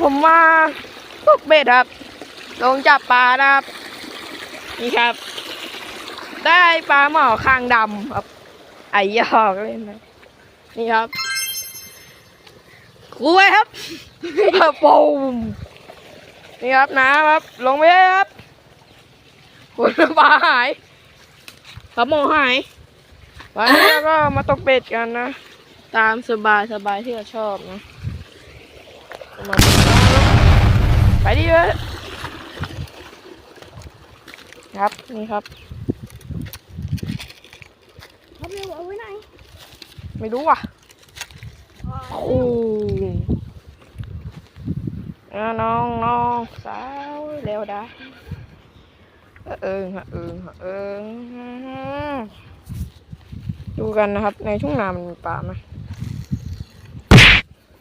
ผมมาตกเบ็ดครับ ลงจับปลานะครับ นี่ครับ ได้ปลาหมอคางดำครับ ไอ้ยอกเล่นนะนี่ครับคุยครับปูมนี่ครับน้ำครับ ลงไปเลยครับคุณปลาหายปลาหมอหายวันนี้ก็มาตกเบ็ดกันนะ ตามสบายสบายที่เราชอบนะ มาไปดิเว้ยครับนี่ครับเขาเร็วเอาไว้ไหนไม่รู้ว่ะโอ้อะน้องน้องสาวเร็วดาเออเอิงฮะเอิงฮะเอิงดูกันนะครับ ในทุ่งนามันมีปลาไหม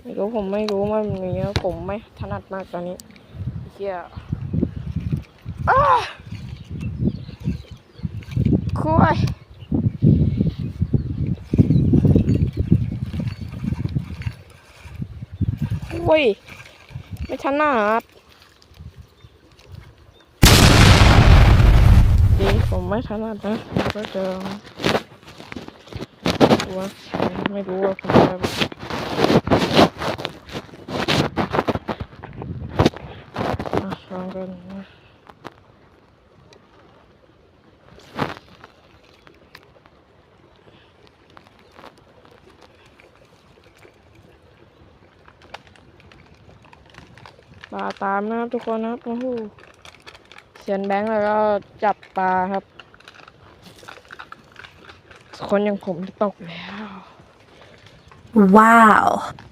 ไม่รู้ผมไม่รู้ว่ามันมีนะผมไม่ถนัดมากตอนนี้เฮียอ้าคุยอุ้ยไม่ถนัดดีผมไม่ถนัดนะก็จะดูว่าไม่รู้ว่าผมจะ อะลองกันนะปลาตามนะครับทุกคนนะครับโอ้โหเสียนแบงค์แล้วก็จับปลาครับ คนอย่างผมตกแล้ว Wow มา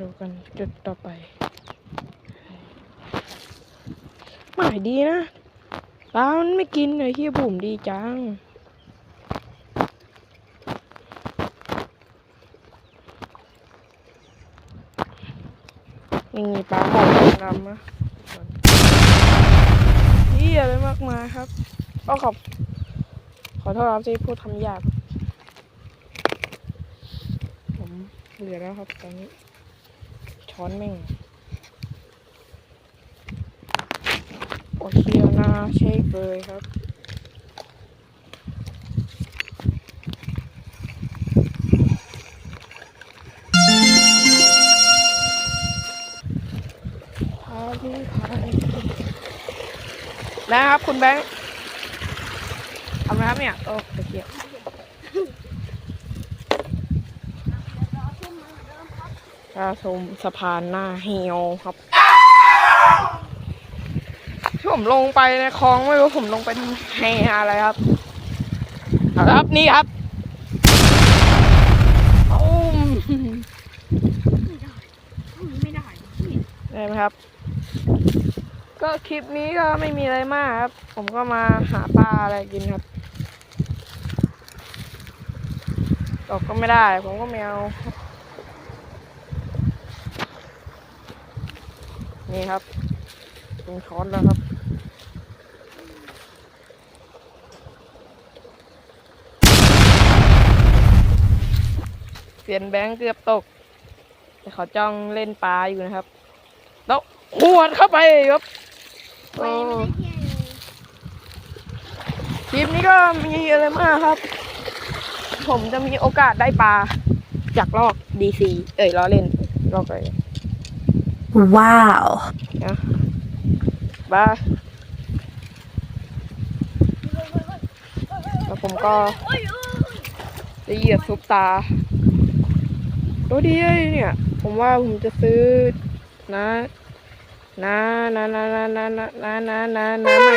ดูกันจุดต่อไปหมายดีนะปลามันไม่กินเลยที่ผมดีจังนี่มีปลาหมดำนะเยี่ยไปมากมายครับก็ขอบ ขอโทษครับที่พูดทำหยาบผมเหลือแล้วครับตอนนี้ ช้อนแม่งโอเคนะเชคเลยครับพาพี่พาไปนะครับ คุณแบงค์ทำไหมครับเนี่ยโอ้ตะเกียบกาชมสะพานหน้าเฮียวครับที่ผมลงไปในคลองไม่รู้ผมลงไปทำไฮอะไรครับครับนี่ครับอุ้มไม่ได้ได้ไหมครับ ก็คลิปนี้ก็ไม่มีอะไรมากครับ ผมก็มาหาปลาอะไรกินครับตกก็ไม่ได้ ผมก็ไม่เอา นี่ครับเป็นช้อนแล้วครับเสียนแบงค์เกือบตก แต่เขาจ้องเล่นปลาอยู่นะครับ แล้วหวดเข้าไปครับโอ้คลิปนี้ก็มีอะไรมากครับ ผมจะมีโอกาสได้ปลาจากลอกดีซีเอ้ยล้อเล่นลอกอะไร Wow นะบ้าแล้วผมก็จะเหยียบซุปตาตัวดีเลยเนี่ย ผมว่าผมจะซื้อนะนะนะนะนะนะนะนะนะนะนะใหม่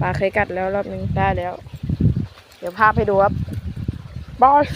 ปลาเคยกัดแล้วรอบนึงได้แล้ว เดี๋ยวภาพให้ดูครับบอส